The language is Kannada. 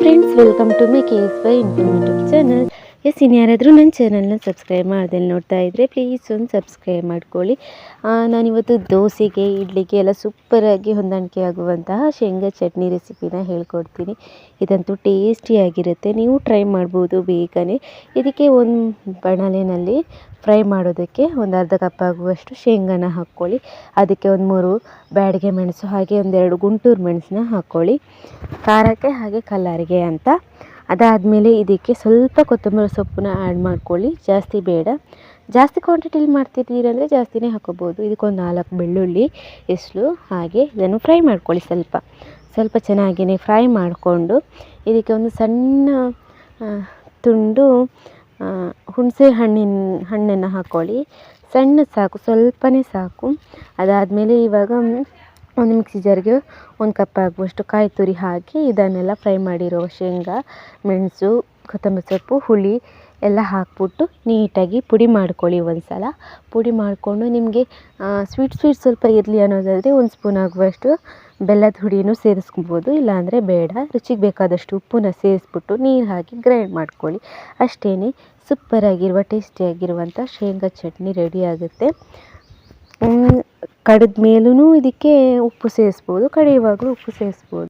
Friends welcome to my KSY informative channel yes ಇನ್ಯಾರಾದರೂ ನನ್ನ ಚಾನಲ್ನ ಸಬ್ಸ್ಕ್ರೈಬ್ ಮಾಡ್ದಲ್ಲಿ ನೋಡ್ತಾ ಇದ್ದರೆ ಪ್ಲೀಸ್ ಒಂದು ಸಬ್ಸ್ಕ್ರೈಬ್ ಮಾಡ್ಕೊಳ್ಳಿ. ನಾನಿವತ್ತು ದೋಸೆಗೆ, ಇಡ್ಲಿಗೆ ಎಲ್ಲ ಸೂಪರಾಗಿ ಹೊಂದಾಣಿಕೆ ಆಗುವಂತಹ ಶೇಂಗಾ ಚಟ್ನಿ ರೆಸಿಪಿನ ಹೇಳ್ಕೊಡ್ತೀನಿ. ಇದಂತೂ ಟೇಸ್ಟಿಯಾಗಿರುತ್ತೆ ನೀವು ಟ್ರೈ ಮಾಡ್ಬೋದು ಬೇಗನೆ. ಇದಕ್ಕೆ ಒಂದು ಬಾಣಲೆಯಲ್ಲಿ ಫ್ರೈ ಮಾಡೋದಕ್ಕೆ ಒಂದು ಅರ್ಧ ಕಪ್ ಆಗುವಷ್ಟು ಶೇಂಗಾನ ಹಾಕ್ಕೊಳ್ಳಿ. ಅದಕ್ಕೆ ಒಂದು ಮೂರು ಬ್ಯಾಡಿಗೆ ಮೆಣಸು ಹಾಗೆ ಒಂದೆರಡು ಗುಂಟೂರು ಮೆಣಸನ್ನ ಹಾಕ್ಕೊಳ್ಳಿ. ಖಾರಕ್ಕೆ ಹಾಗೆ ಕಲ್ಲರಿಗೆ ಅಂತ. ಅದಾದಮೇಲೆ ಇದಕ್ಕೆ ಸ್ವಲ್ಪ ಕೊತ್ತಂಬರಿ ಸೊಪ್ಪನ್ನ ಆ್ಯಡ್ ಮಾಡ್ಕೊಳ್ಳಿ. ಜಾಸ್ತಿ ಬೇಡ. ಜಾಸ್ತಿ ಕ್ವಾಂಟಿಟಿಲಿ ಮಾಡ್ತಿದ್ದೀರಂದರೆ ಜಾಸ್ತಿನೇ ಹಾಕೋಬೋದು. ಇದಕ್ಕೊಂದು ನಾಲ್ಕು ಬೆಳ್ಳುಳ್ಳಿ ಎಸ್ಲು ಹಾಗೆ ಇದನ್ನು ಫ್ರೈ ಮಾಡ್ಕೊಳ್ಳಿ ಸ್ವಲ್ಪ. ಸ್ವಲ್ಪ ಚೆನ್ನಾಗಿಯೇ ಫ್ರೈ ಮಾಡಿಕೊಂಡು ಇದಕ್ಕೆ ಒಂದು ಸಣ್ಣ ತುಂಡು ಹುಣಸೆ ಹಣ್ಣಿನ, ಹಣ್ಣನ್ನು ಹಾಕ್ಕೊಳ್ಳಿ ಸಣ್ಣ ಸಾಕು, ಸ್ವಲ್ಪನೇ ಸಾಕು. ಅದಾದಮೇಲೆ ಇವಾಗ ಒಂದು ಮಿಕ್ಸಿ ಜಾರಿಗೆ ಒಂದು ಕಪ್ ಆಗುವಷ್ಟು ಕಾಯಿ ತುರಿ ಹಾಕಿ ಇದನ್ನೆಲ್ಲ ಫ್ರೈ ಮಾಡಿರೋ ಶೇಂಗಾ, ಮೆಣಸು, ಕೊತ್ತಂಬರಿ ಸೊಪ್ಪು, ಹುಳಿ ಎಲ್ಲ ಹಾಕಿಬಿಟ್ಟು ನೀಟಾಗಿ ಪುಡಿ ಮಾಡ್ಕೊಳ್ಳಿ ಒಂದು ಸಲ ಪುಡಿ ಮಾಡಿಕೊಂಡು ನಿಮಗೆ ಸ್ವೀಟ್ ಸ್ವೀಟ್ ಸ್ವಲ್ಪ ಇರಲಿ ಅನ್ನೋದಾದರೆ ಒಂದು ಸ್ಪೂನ್ ಆಗುವಷ್ಟು ಬೆಲ್ಲದ ಹುಡಿನೂ ಸೇರಿಸ್ಕೊಬೋದು. ಇಲ್ಲಾಂದರೆ ಬೇಡ. ರುಚಿಗೆ ಬೇಕಾದಷ್ಟು ಉಪ್ಪನ್ನ ಸೇರಿಸ್ಬಿಟ್ಟು ನೀರು ಹಾಕಿ ಗ್ರೈಂಡ್ ಮಾಡ್ಕೊಳ್ಳಿ. ಅಷ್ಟೇ ಸೂಪರಾಗಿರುವ ಟೇಸ್ಟಿಯಾಗಿರುವಂಥ ಶೇಂಗಾ ಚಟ್ನಿ ರೆಡಿ ಆಗುತ್ತೆ. ಕಡಿದ ಮೇಲೂ ಇದಕ್ಕೆ ಉಪ್ಪು ಸೇರಿಸ್ಬೋದು ಕಡಿಯುವಾಗಲೂ ಉಪ್ಪು ಸೇರಿಸ್ಬೋದು